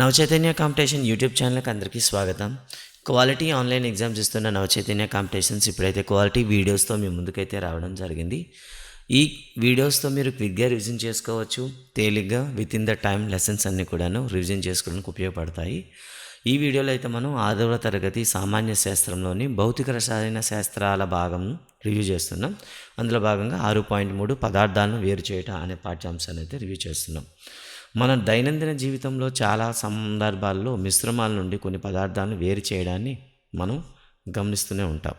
Navachaitanya competition YouTube ఛానల్కి అందరికీ స్వాగతం. క్వాలిటీ ఆన్లైన్ ఎగ్జామ్స్ ఇస్తున్న నవచైతన్య కాంపిటీషన్స్ ఇప్పుడైతే క్వాలిటీ వీడియోస్తో మీ ముందుకైతే రావడం జరిగింది. ఈ వీడియోస్తో మీరు క్విక్గా రివిజన్ చేసుకోవచ్చు. తేలిగ్గా with in the time lessons అన్నీ కూడాను రివిజన్ చేసుకోవడానికి ఉపయోగపడతాయి. ఈ వీడియోలో అయితే మనం ఆరవ తరగతి సామాన్య శాస్త్రంలోని భౌతిక రసాయన శాస్త్రాల భాగం రివ్యూ చేస్తున్నాం. అందులో భాగంగా ఆరు పాయింట్ మూడు పదార్థాలను వేరు చేయటం అనే పాఠ్యాంశాన్ని అయితే రివ్యూ చేస్తున్నాం. మన దైనందిన జీవితంలో చాలా సందర్భాల్లో మిశ్రమాల నుండి కొన్ని పదార్థాలను వేరు చేయడాన్ని మనం గమనిస్తూనే ఉంటాం.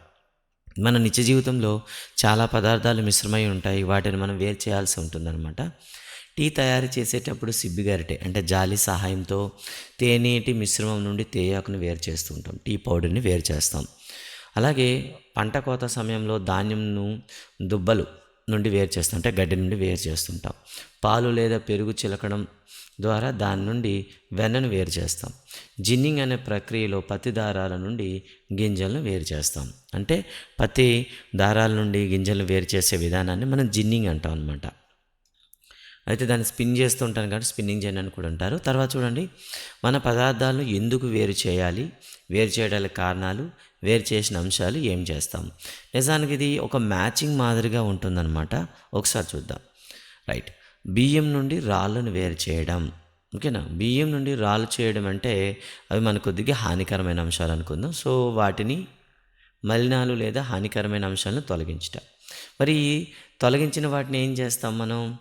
మన నిత్య జీవితంలో చాలా పదార్థాలు మిశ్రమై ఉంటాయి. వాటిని మనం వేరు చేయాల్సి ఉంటుందన్నమాట. టీ తయారు చేసేటప్పుడు సిబ్బిగరిటె అంటే జాలి సహాయంతో తేనీటి మిశ్రమం నుండి తేయాకును వేరు చేస్తూ ఉంటాం. టీ పౌడర్ని వేరు చేస్తాం. అలాగే పంట కోత సమయంలో ధాన్యంను దుబ్బలు నుండి వేరు చేస్తాం అంటే గడ్డి నుండి వేరు చేస్తుంటాం. పాలు లేదా పెరుగు చిలకడం ద్వారా దాని నుండి వెన్నను వేరు చేస్తాం. జిన్నింగ్ అనే ప్రక్రియలో పత్తి దారాల నుండి గింజలను వేరు చేస్తాం. అంటే పత్తి దారాల నుండి గింజలను వేరు చేసే విధానాన్ని మనం జిన్నింగ్ అంటాం అనమాట అయితే దాన్ని స్పిన్ చేస్తూ ఉంటాను కాబట్టి స్పిన్నింగ్ చేయని అని కూడా అంటారు. తర్వాత చూడండి మన పదార్థాలను ఎందుకు వేరు చేయాలి? వేరు చేయడానికి కారణాలు వేరు చేసిన అంశాలు ఏం చేస్తాం? నిజానికి ఇది ఒక మ్యాచింగ్ మాదిరిగా ఉంటుందన్నమాట. ఒకసారి చూద్దాం. రైట్. బియ్యం నుండి రాళ్ళను వేరు చేయడం. ఓకేనా? బియ్యం నుండి రాళ్ళు చేయడం అంటే అవి మన కొద్దిగా హానికరమైన అంశాలు అనుకుందాం. సో వాటిని మలినాలు లేదా హానికరమైన అంశాలను తొలగించట. మరి తొలగించిన వాటిని ఏం చేస్తాం మనం?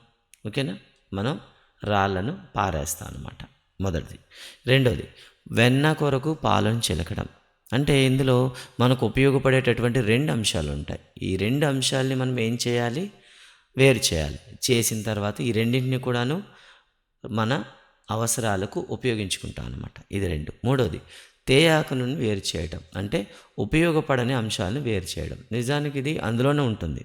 ఓకేనా? మనం రాళ్ళను పారేస్తాం అనమాట మొదటిది. రెండోది. వెన్న కొరకు పాలను చిలకడం. అంటే ఇందులో మనకు ఉపయోగపడేటటువంటి రెండు అంశాలు ఉంటాయి. ఈ రెండు అంశాలని మనం ఏం చేయాలి? వేరు చేయాలి. చేసిన తర్వాత ఈ రెండింటిని కూడాను మన అవసరాలకు ఉపయోగించుకుంటాం అనమాట ఇది రెండు. మూడోది తేయాకును వేరు చేయడం అంటే ఉపయోగపడని అంశాలను వేరు చేయడం. నిజానికి ఇది అందులోనే ఉంటుంది.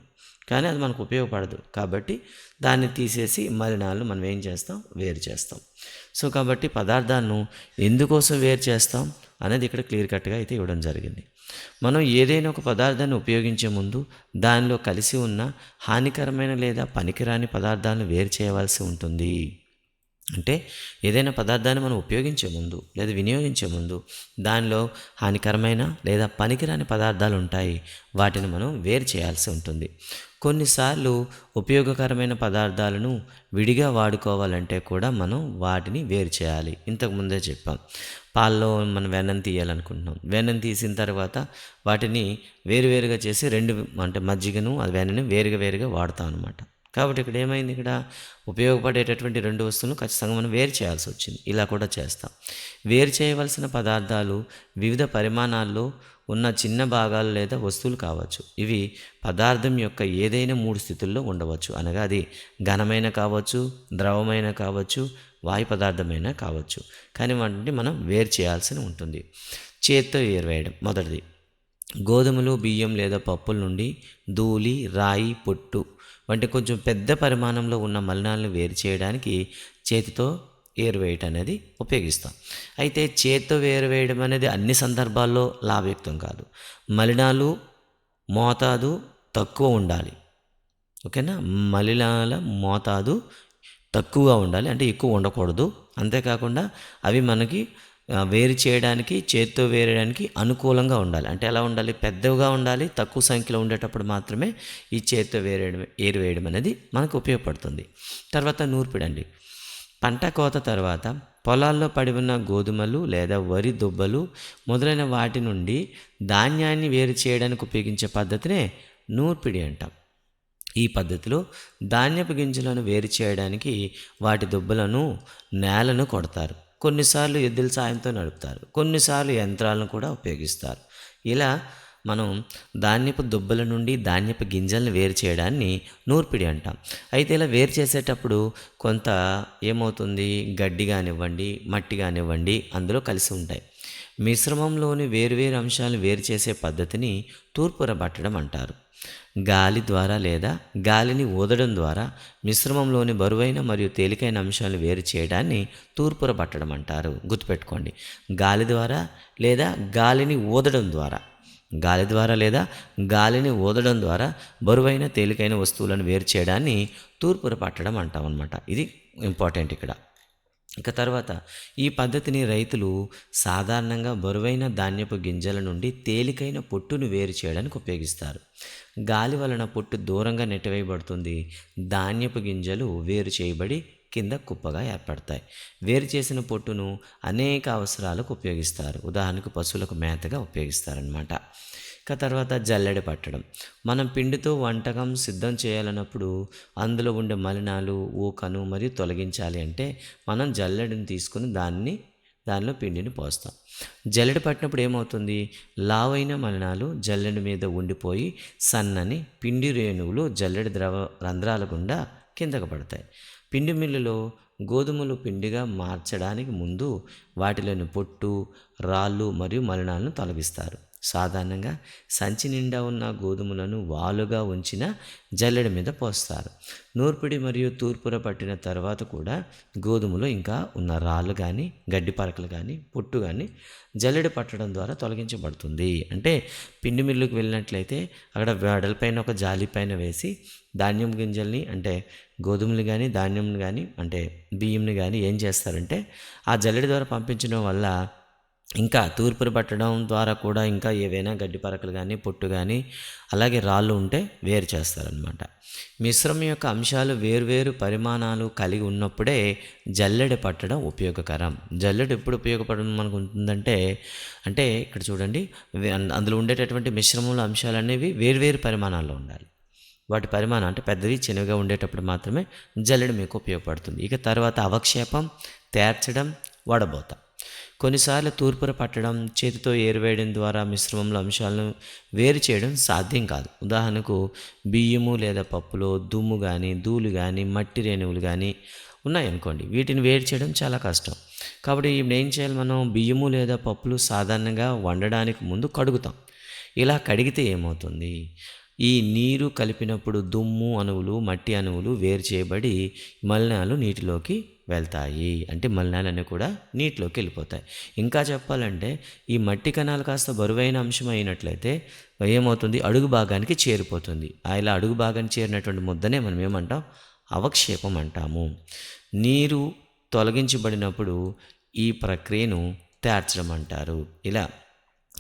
కానీ అది మనకు ఉపయోగపడదు. కాబట్టి దాన్ని తీసేసి మలినాలు మనం ఏం చేస్తాం? వేరు చేస్తాం. సో కాబట్టి పదార్థాలను ఎందుకోసం వేరు చేస్తాం? అనేది ఇక్కడ క్లియర్ కట్గా అయితే ఇవ్వడం జరిగింది. మనం ఏదైనా ఒక పదార్థాన్ని ఉపయోగించే ముందు దానిలో కలిసి ఉన్న హానికరమైన లేదా పనికిరాని పదార్థాలను వేరు చేయవలసి ఉంటుంది. అంటే ఏదైనా పదార్థాన్ని మనం ఉపయోగించే ముందు లేదా వినియోగించే ముందు దానిలో హానికరమైన లేదా పనికిరాని పదార్థాలు ఉంటాయి. వాటిని మనం వేరు చేయాల్సి ఉంటుంది. కొన్నిసార్లు ఉపయోగకరమైన పదార్థాలను విడిగా వాడుకోవాలంటే కూడా మనం వాటిని వేరు చేయాలి. ఇంతకు ముందే చెప్పాం. పాల్లో మనం వెన్నం తీయాలనుకుంటున్నాం. వెన్నం తీసిన తర్వాత వాటిని వేరువేరుగా చేసి రెండు అంటే మజ్జిగను అది వెన్నని వేరుగా వేరుగా వాడతాం అనమాట కాబట్టి ఇక్కడ ఏమైంది? ఇక్కడ ఉపయోగపడేటటువంటి రెండు వస్తువులను ఖచ్చితంగా మనం వేరు చేయాల్సి వచ్చింది. ఇలా కూడా చేస్తాం. వేరు చేయవలసిన పదార్థాలు వివిధ పరిమాణాల్లో ఉన్న చిన్న భాగాలు లేదా వస్తువులు కావచ్చు. ఇవి పదార్థం యొక్క ఏదైనా మూడు స్థితుల్లో ఉండవచ్చు. అనగా అది ఘనమైన కావచ్చు ద్రవమైన కావచ్చు వాయు పదార్థమైనా కావచ్చు. కానీ వాటిని మనం వేరు చేయాల్సి ఉంటుంది. చేత్తో వేయడం మొదటిది. గోధుమలు బియ్యం లేదా పప్పుల నుండి ధూళి రాయి పొట్టు వంటి కొంచెం పెద్ద పరిమాణంలో ఉన్న మలినాలను వేరు చేయడానికి చేతితో ఏరువేయటం అనేది ఉపయోగిస్తాం. అయితే చేత్తో వేరువేయడం అనేది అన్ని సందర్భాల్లో లాభయుక్తం కాదు. మలినాలు మోతాదు తక్కువ ఉండాలి. ఓకేనా? మలినాల మోతాదు తక్కువగా ఉండాలి అంటే ఎక్కువ ఉండకూడదు. అంతేకాకుండా అవి మనకి వేరు చేయడానికి చేత్తో వేరేయడానికి అనుకూలంగా ఉండాలి. అంటే ఎలా ఉండాలి? పెద్దగా ఉండాలి తక్కువ సంఖ్యలో ఉండేటప్పుడు మాత్రమే ఈ చేత్తో వేరేయడం ఏరువేయడం అనేది మనకు ఉపయోగపడుతుంది. తర్వాత నూర్పిడండి. పంట కోత తర్వాత పొలాల్లో పడి ఉన్న గోధుమలు లేదా వరి దుబ్బలు మొదలైన వాటి నుండి ధాన్యాన్ని వేరు చేయడానికి ఉపయోగించే పద్ధతినే నూర్పిడి అంటాం. ఈ పద్ధతిలో ధాన్యపు గింజలను వేరు చేయడానికి వాటి దుబ్బలను నేలను కొడతారు. కొన్నిసార్లు ఎద్దుల సాయంతో నడుపుతారు. కొన్నిసార్లు యంత్రాలను కూడా ఉపయోగిస్తారు. ఇలా మనం ధాన్యపు దుబ్బల నుండి ధాన్యపు గింజలను వేరు చేయడాన్ని నూర్పిడి అంటాం. అయితే ఇలా వేరు చేసేటప్పుడు కొంత ఏమవుతుంది? గడ్డి కానివ్వండి మట్టి కానివ్వండి అందులో కలిసి ఉంటాయి. మిశ్రమంలోని వేరువేరు అంశాలను వేరు చేసే పద్ధతిని తూర్పురబట్టడం అంటారు. గాలి ద్వారా లేదా గాలిని ఊదడం ద్వారా మిశ్రమంలోని బరువైన మరియు తేలికైన అంశాలను వేరు చేయడాన్ని తూర్పుర పట్టడం అంటారు. గుర్తుపెట్టుకోండి. గాలి ద్వారా లేదా గాలిని ఊదడం ద్వారా. గాలి ద్వారా లేదా గాలిని ఊదడం ద్వారా బరువైన తేలికైన వస్తువులను వేరు చేయడాన్ని తూర్పుర పట్టడం అంటాం అనమాట ఇది ఇంపార్టెంట్ ఇక్కడ. ఇక తర్వాత ఈ పద్ధతిని రైతులు సాధారణంగా బరువైన ధాన్యపు గింజల నుండి తేలికైన పొట్టును వేరు చేయడానికి ఉపయోగిస్తారు. గాలి వలన పొట్టు దూరంగా నెట్టివేయబడుతుంది. ధాన్యపు గింజలు వేరు చేయబడి కింద కుప్పగా ఏర్పడతాయి. వేరు చేసిన పొట్టును అనేక అవసరాలకు ఉపయోగిస్తారు. ఉదాహరణకు పశువులకు మేతగా ఉపయోగిస్తారనమాట ఇక తర్వాత జల్లెడ పట్టడం. మనం పిండితో వంటకం సిద్ధం చేయాలన్నప్పుడు అందులో ఉండే మలినాలు ఊకను మరియు తొలగించాలి అంటే మనం జల్లెడని తీసుకుని దాన్ని దానిలో పిండిని పోస్తాం. జల్లెడ పట్టినప్పుడు ఏమవుతుంది? లావైన మలినాలు జల్లెడ మీద ఉండిపోయి సన్నని పిండి రేణువులు జల్లెడ ద్రవ రంధ్రాల గుండా కిందకు పడతాయి. పిండి మిల్లులో గోధుమలు పిండిగా మార్చడానికి ముందు వాటిలోని పొట్టు రాళ్ళు మరియు మలినాలను తొలగిస్తారు. సాధారణంగా సంచి నిండా ఉన్న గోధుమలను వాలుగా ఉంచిన జల్లెడ మీద పోస్తారు. నూర్పిడి మరియు తూర్పుర పట్టిన తర్వాత కూడా గోధుమలో ఇంకా ఉన్న రాళ్ళు కానీ గడ్డి పరకలు కానీ పొట్టు కానీ జల్లెడ పట్టడం ద్వారా తొలగించబడుతుంది. అంటే పిండి మిల్లుకి వెళ్ళినట్లయితే అక్కడ వెడల్పైన ఒక జాలి పైన వేసి ధాన్యం గింజల్ని అంటే గోధుమలు కానీ ధాన్యంని కానీ అంటే బియ్యంని కానీ ఏం చేస్తారంటే ఆ జల్లెడ ద్వారా పంపించడం వల్ల ఇంకా తూర్పురు పట్టడం ద్వారా కూడా ఇంకా ఏవైనా గడ్డి పరకలు కానీ పొట్టు కానీ అలాగే రాళ్ళు ఉంటే వేరు చేస్తారనమాట మిశ్రమం యొక్క అంశాలు వేరువేరు పరిమాణాలు కలిగి ఉన్నప్పుడే జల్లెడ పట్టడం ఉపయోగకరం. జల్లెడ ఎప్పుడు ఉపయోగపడడం మనకు ఉంటుందంటే అంటే ఇక్కడ చూడండి అందులో ఉండేటటువంటి మిశ్రమంలో అంశాలు అనేవి వేరువేరు పరిమాణాల్లో ఉండాలి. వాటి పరిమాణం అంటే పెద్దవి చిన్నవిగా ఉండేటప్పుడు మాత్రమే జల్లెడ మీకు ఉపయోగపడుతుంది. ఇక తర్వాత అవక్షేపం తేర్చడం వడబోత. కొన్నిసార్లు తూర్పుర పట్టడం చేతితో ఏరువేయడం ద్వారా మిశ్రమంలో అంశాలను వేరు చేయడం సాధ్యం కాదు. ఉదాహరణకు బియ్యము లేదా పప్పులో దుమ్ము కానీ ధూళి కానీ మట్టి రేణువులు కానీ ఉన్నాయనుకోండి. వీటిని వేరు చేయడం చాలా కష్టం. కాబట్టి ఇప్పుడు ఏం చేయాలి మనం? బియ్యము లేదా పప్పులు సాధారణంగా వండడానికి ముందు కడుగుతాం. ఇలా కడిగితే ఏమవుతుంది? ఈ నీరు కలిపినప్పుడు దుమ్ము అణువులు మట్టి అణువులు వేరు చేయబడి మలినాలు నీటిలోకి వెళ్తాయి. అంటే మలినాలన్నీ కూడా నీటిలోకి వెళ్ళిపోతాయి. ఇంకా చెప్పాలంటే ఈ మట్టి కణాలు కాస్త బరువైన అంశం అయినట్లయితే ఏమవుతుంది? అడుగు భాగానికి చేరిపోతుంది. ఆ ఇలా అడుగు భాగానికి చేరినటువంటి ముద్దనే మనం ఏమంటాం? అవక్షేపం అంటాము. నీరు తొలగించబడినప్పుడు ఈ ప్రక్రియను తేర్చడం అంటారు. ఇలా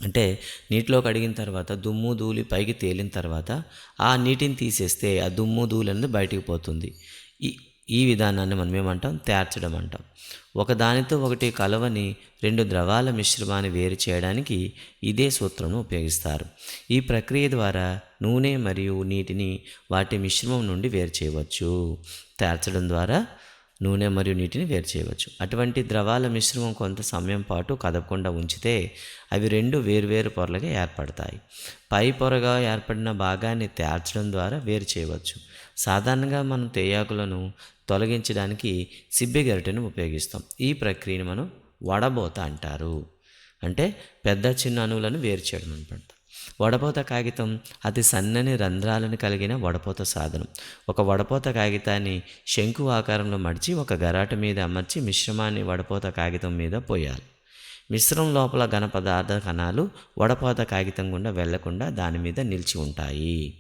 అంటే నీటిలో కడిగిన తర్వాత దుమ్ము ధూళి పైకి తేలిన తర్వాత ఆ నీటిని తీసేస్తే ఆ దుమ్ము ధూళి అనేది బయటికి పోతుంది. ఈ ఈ విధానాన్ని మనం ఏమంటాం? తేర్చడం అంటాం. ఒకదానితో ఒకటి కలవని రెండు ద్రవాల మిశ్రమాన్ని వేరు చేయడానికి ఇదే సూత్రం ఉపయోగిస్తారు. ఈ ప్రక్రియ ద్వారా నూనె మరియు నీటిని వాటి మిశ్రమం నుండి వేరు చేయవచ్చు. తేర్చడం ద్వారా నూనె మరియు నీటిని వేరు చేయవచ్చు. అటువంటి ద్రవాల మిశ్రమం కొంత సమయం పాటు కదపకుండా ఉంచితే అవి రెండు వేరువేరు పొరలుగా ఏర్పడతాయి. పై పొరగా ఏర్పడిన భాగాన్ని తేల్చడం ద్వారా వేరు చేయవచ్చు. సాధారణంగా మనం తేయాకులను తొలగించడానికి సిబ్బి గరిటెను ఉపయోగిస్తాం. ఈ ప్రక్రియను మనం వడబోత అంటారు. అంటే పెద్ద చిన్న అణువులను వేరు చేయడం అనమాట. వడపోత కాగితం అతి సన్నని రంధ్రాలను కలిగిన వడపోత సాధనం. ఒక వడపోత కాగితాన్ని శంకు ఆకారంలో మడిచి ఒక గరాట మీద అమర్చి మిశ్రమాన్ని వడపోత కాగితం మీద పోయాలి. మిశ్రమం లోపల ఘన పదార్థ కణాలు వడపోత కాగితం గుండా వెళ్ళకుండా దాని మీద నిలిచి ఉంటాయి.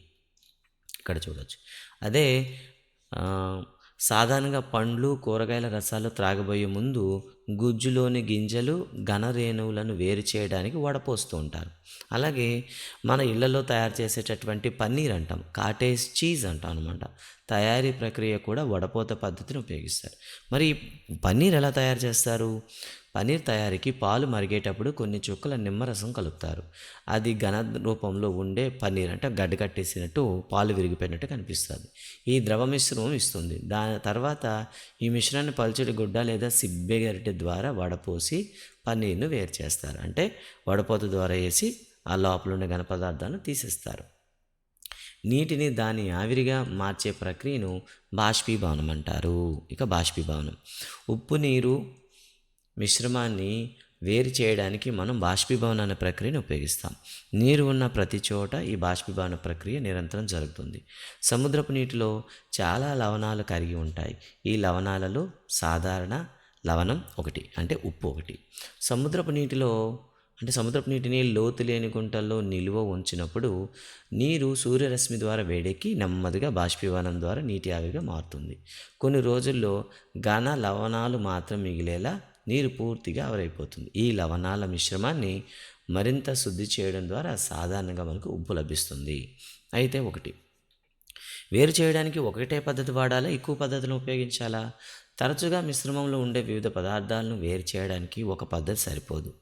ఇక్కడ చూడవచ్చు అదే సాధారణంగా పండ్లు కూరగాయల రసాలు త్రాగబోయే ముందు గుజ్జులోని గింజలు ఘన రేణువులను వేరు చేయడానికి వడపోస్తూ ఉంటారు. అలాగే మన ఇళ్ళలో తయారు చేసేటటువంటి పన్నీర్ అంటాం కాటేజ్ చీజ్ అంటాం అనమాట తయారీ ప్రక్రియ కూడా వడపోత పద్ధతిని ఉపయోగిస్తారు. మరి పన్నీర్ ఎలా తయారు చేస్తారు? పన్నీర్ తయారీకి పాలు మరిగేటప్పుడు కొన్ని చుక్కల నిమ్మరసం కలుపుతారు. అది ఘన రూపంలో ఉండే పన్నీర్ అంటే గడ్డ కట్టేసినట్టు పాలు విరిగిపోయినట్టు కనిపిస్తుంది. ఈ ద్రవ మిశ్రమం ఇస్తుంది. దాని తర్వాత ఈ మిశ్రాన్ని పల్చడి గుడ్డ లేదా సిబ్బె గరిటె ద్వారా వడపోసి పన్నీర్ను వేరు చేస్తారు. అంటే వడపోత ద్వారా వేసి ఆ లోపల ఉండే ఘన పదార్థాలను తీసేస్తారు. నీటిని దాని ఆవిరిగా మార్చే ప్రక్రియను బాష్పీభవనం అంటారు. ఇక బాష్పీభవనం. ఉప్పు నీరు మిశ్రమాన్ని వేరు చేయడానికి మనం బాష్పీభవన అనే ప్రక్రియను ఉపయోగిస్తాం. నీరు ఉన్న ప్రతి చోట ఈ బాష్పీభవన ప్రక్రియ నిరంతరం జరుగుతుంది. సముద్రపు నీటిలో చాలా లవణాలు కరిగి ఉంటాయి. ఈ లవణాలలో సాధారణ లవణం ఒకటి అంటే ఉప్పు ఒకటి. సముద్రపు నీటిలో అంటే సముద్రపు నీటిని లోతు లేని గుంటల్లో నిలువ ఉంచినప్పుడు నీరు సూర్యరశ్మి ద్వారా వేడెక్కి నెమ్మదిగా బాష్పీభవనం ద్వారా నీటి ఆవిరిగా మారుతుంది. కొన్ని రోజుల్లో ఘన లవణాలు మాత్రం మిగిలేలా నీరు పూర్తిగా ఆవిరైపోతుంది ఈ లవణాల మిశ్రమాన్ని మరింత శుద్ధి చేయడం ద్వారా సాధారణంగా మనకు ఉప్పు లభిస్తుంది. అయితే ఒకటి వేరు చేయడానికి ఒకటే పద్ధతి వాడాలా? ఎక్కువ పద్ధతులను ఉపయోగించాలా? తరచుగా మిశ్రమంలో ఉండే వివిధ పదార్థాలను వేరు చేయడానికి ఒక పద్ధతి సరిపోదు.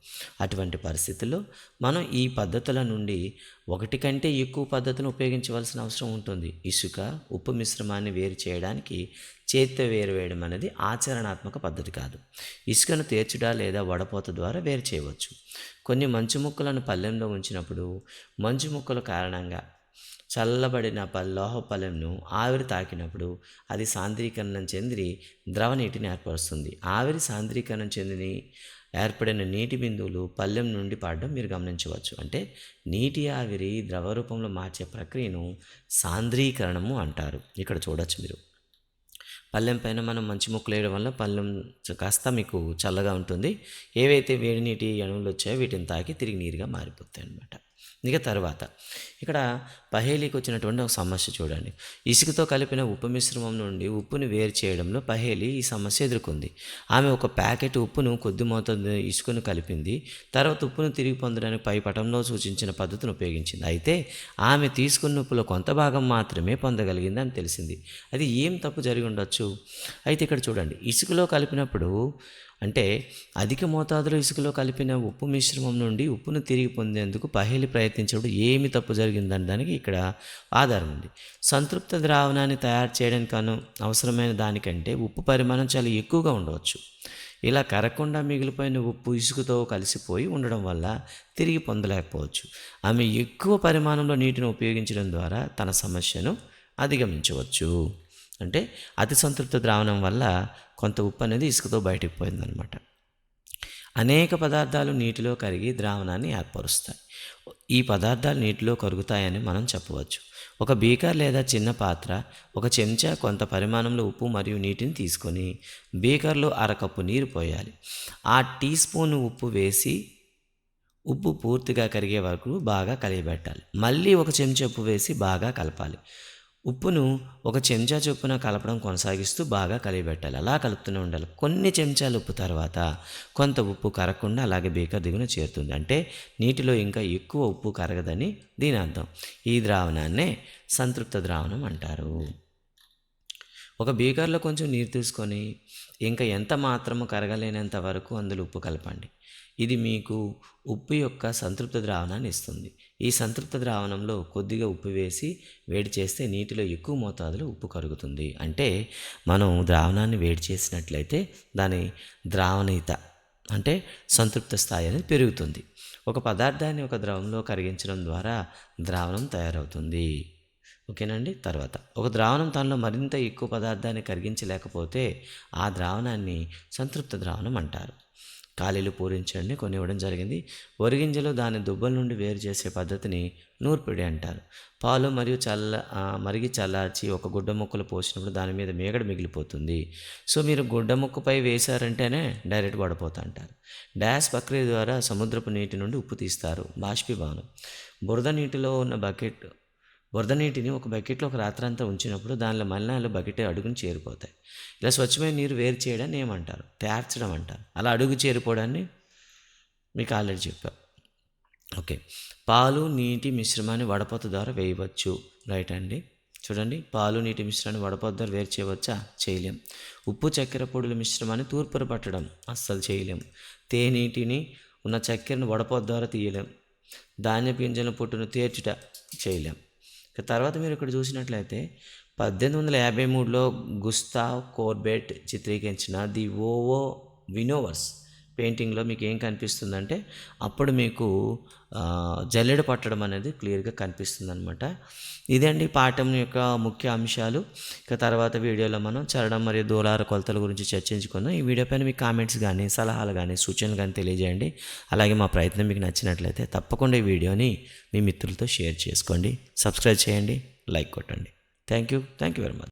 అటువంటి పరిస్థితుల్లో మనం ఈ పద్ధతుల నుండి ఒకటి కంటే ఎక్కువ పద్ధతులను ఉపయోగించవలసిన అవసరం ఉంటుంది. ఇసుక ఉప్పు మిశ్రమాన్ని వేరు చేయడానికి చేత్తో వేరు వేయడం అనేది ఆచరణాత్మక పద్ధతి కాదు. ఇసుకను తేర్చుట లేదా వడపోత ద్వారా వేరు చేయవచ్చు. కొన్ని మంచు ముక్కలను పల్లెంలో ఉంచినప్పుడు మంచు ముక్కల కారణంగా చల్లబడిన ప లోహ పళ్ళెంను ఆవిరి తాకినప్పుడు అది సాంద్రీకరణం చెంది ద్రవ నీటిని ఏర్పరుస్తుంది. ఆవిరి సాంద్రీకరణం చెందిని ఏర్పడిన నీటి బిందువులు పళ్ళెం నుండి పడడం మీరు గమనించవచ్చు. అంటే నీటి ఆవిరి ద్రవ రూపంలో మార్చే ప్రక్రియను సాంద్రీకరణము అంటారు. ఇక్కడ చూడొచ్చు మీరు. పళ్ళెం పైన మనం మంచి ముక్కలు వేయడం వల్ల పళ్ళెం కాస్త మీకు చల్లగా ఉంటుంది. ఏవైతే వేడి నీటి అణువులు వచ్చాయో వీటిని తాకి తిరిగి నీరుగా మారిపోతాయి అన్నమాట ఇక తర్వాత. ఇక్కడ పహేలీకి వచ్చినటువంటి ఒక సమస్య చూడండి. ఇసుకతో కలిపిన ఉప్పు మిశ్రమం నుండి ఉప్పుని వేరు చేయడంలో పహేలి ఈ సమస్య ఎదుర్కొంది. ఆమె ఒక ప్యాకెట్ ఉప్పును కొద్ది మోతాదు ఇసుకను కలిపింది. తర్వాత ఉప్పును తిరిగి పొందడానికి పై పటంలో సూచించిన పద్ధతిని ఉపయోగించింది. అయితే ఆమె తీసుకున్న ఉప్పులో కొంత భాగం మాత్రమే పొందగలిగింది అని తెలిసింది. అది ఏం తప్పు జరిగి ఉండొచ్చు? అయితే ఇక్కడ చూడండి. ఇసుకలో కలిపినప్పుడు అంటే అధిక మోతాదులో ఇసుకలో కలిపిన ఉప్పు మిశ్రమం నుండి ఉప్పును తిరిగి పొందేందుకు పహేలి ప్రయత్నించినప్పుడు ఏమి తప్పు జరిగిందనడానికి ఇక్కడ ఆధారం ఉంది. సంతృప్త ద్రావణాన్ని తయారు చేయడానికి అవసరమైన దానికంటే ఉప్పు పరిమాణం చాలా ఎక్కువగా ఉండవచ్చు. ఇలా కరగకుండా మిగిలిపోయిన ఉప్పు ఇసుకతో కలిసిపోయి ఉండడం వల్ల తిరిగి పొందలేకపోవచ్చు. ఆమె ఎక్కువ పరిమాణంలో నీటిని ఉపయోగించడం ద్వారా తన సమస్యను అధిగమించవచ్చు. అంటే అతి సంతృప్త ద్రావణం వల్ల కొంత ఉప్పు అనేది ఇసుకతో బయటికి పోయిందనమాట అనేక పదార్థాలు నీటిలో కరిగి ద్రావణాన్ని ఏర్పరుస్తాయి. ఈ పదార్థాలు నీటిలో కరుగుతాయని మనం చెప్పవచ్చు. ఒక బీకర్ లేదా చిన్న పాత్ర ఒక చెంచా కొంత పరిమాణంలో ఉప్పు మరియు నీటిని తీసుకొని బీకర్లో అరకప్పు నీరు పోయాలి. ఆ టీ స్పూన్ ఉప్పు వేసి ఉప్పు పూర్తిగా కరిగే వరకు బాగా కలియబెట్టాలి. మళ్ళీ ఒక చెంచా ఉప్పు వేసి బాగా కలపాలి. ఉప్పును ఒక చెంచా చొప్పున కలపడం కొనసాగిస్తూ బాగా కలిపెట్టాలి అలా కలుపుతూనే ఉండాలి. కొన్ని చెంచాలు ఉప్పు తర్వాత కొంత ఉప్పు కరగకుండా అలాగే బీకర్ దిగున చేరుతుంది. అంటే నీటిలో ఇంకా ఎక్కువ ఉప్పు కరగదని దీని అర్థం. ఈ ద్రావణాన్నే సంతృప్త ద్రావణం అంటారు. ఒక బీకర్లో కొంచెం నీరు తీసుకొని ఇంకా ఎంత మాత్రము కరగలేనంత వరకు అందులో ఉప్పు కలపండి. ఇది మీకు ఉప్పు యొక్క సంతృప్త ద్రావణాన్ని ఇస్తుంది. ఈ సంతృప్త ద్రావణంలో కొద్దిగా ఉప్పు వేసి వేడి చేస్తే నీటిలో ఎక్కువ మోతాదులో ఉప్పు కరుగుతుంది అంటే మనం ద్రావణాన్ని వేడి చేసినట్లయితే దాని ద్రావణీయత అంటే సంతృప్త స్థాయి అనేది పెరుగుతుంది. ఒక పదార్థాన్ని ఒక ద్రవంలో కరిగించడం ద్వారా ద్రావణం తయారవుతుంది. ఓకేనండి? తర్వాత ఒక ద్రావణం తనలో మరింత ఎక్కువ పదార్థాన్ని కరిగించలేకపోతే ఆ ద్రావణాన్ని సంతృప్త ద్రావణం అంటారు. ఖాళీలు పూరించండి కొన్ని ఇవ్వడం జరిగింది. ఒరిగింజలు దాని దుబ్బల నుండి వేరు చేసే పద్ధతిని నూర్పిడి అంటారు. పాలు మరియు చల్ల మరిగి చల్లార్చి ఒక గుడ్డ ముక్కలు పోసినప్పుడు దాని మీద మేగడ మిగిలిపోతుంది. సో మీరు గుడ్డ ముక్కపై వేశారంటేనే డైరెక్ట్ పడిపోతా అంటారు. డ్యాష్ ప్రక్రియ ద్వారా సముద్రపు నీటి నుండి ఉప్పు తీస్తారు. బాష్పీభవనం. బురద నీటిలో ఉన్న బకెట్ బురద నీటిని ఒక బకెట్లో ఒక రాత్రంతా ఉంచినప్పుడు దానిలో మలినాలు బకెట్ అడుగుని చేరిపోతాయి. ఇలా స్వచ్ఛమైన నీరు వేరు చేయడాన్ని ఏమంటారు? తేర్చడం అంటారు. అలా అడుగు చేరిపోవడాన్ని మీకు ఆల్రెడీ చెప్పా. ఓకే. పాలు నీటి మిశ్రమాన్ని వడపోత ద్వారా వేయవచ్చు. రైట్ అండి. చూడండి. పాలు నీటి మిశ్రమాన్ని వడపోత ద్వారా వేరు చేయవచ్చా? చేయలేం. ఉప్పు చక్కెర పొడుల మిశ్రమాన్ని తూర్పుర పట్టడం అస్సలు చేయలేం. తేనీటిని ఉన్న చక్కెరను వడపోత ద్వారా తీయలేం. ధాన్య గింజల పొట్టును తేర్చుట చేయలేం. ఇక తర్వాత మీరు ఇక్కడ చూసినట్లయితే పద్దెనిమిది వందల యాభై మూడులో గుస్తావ్ కోర్బెట్ చిత్రీకరించిన ది ఓవో వినోవర్స్. పెయింటింగ్లో మీకు ఏం కనిపిస్తుందంటే అప్పుడు మీకు జల్లెడ పట్టడం అనేది క్లియర్గా కనిపిస్తుంది అనమాట ఇదండి పాఠం యొక్క ముఖ్య అంశాలు. ఇక తర్వాత వీడియోలో మనం చరడం మరియు దూలార కొలతల గురించి చర్చించుకుందాం. ఈ వీడియో పైన మీ కామెంట్స్ కానీ సలహాలు కానీ సూచనలు కానీ తెలియజేయండి. అలాగే మా ప్రయత్నం మీకు నచ్చినట్లయితే తప్పకుండా ఈ వీడియోని మీ మిత్రులతో షేర్ చేసుకోండి. సబ్స్క్రైబ్ చేయండి లైక్ కొట్టండి. Thank you. Thank you very much.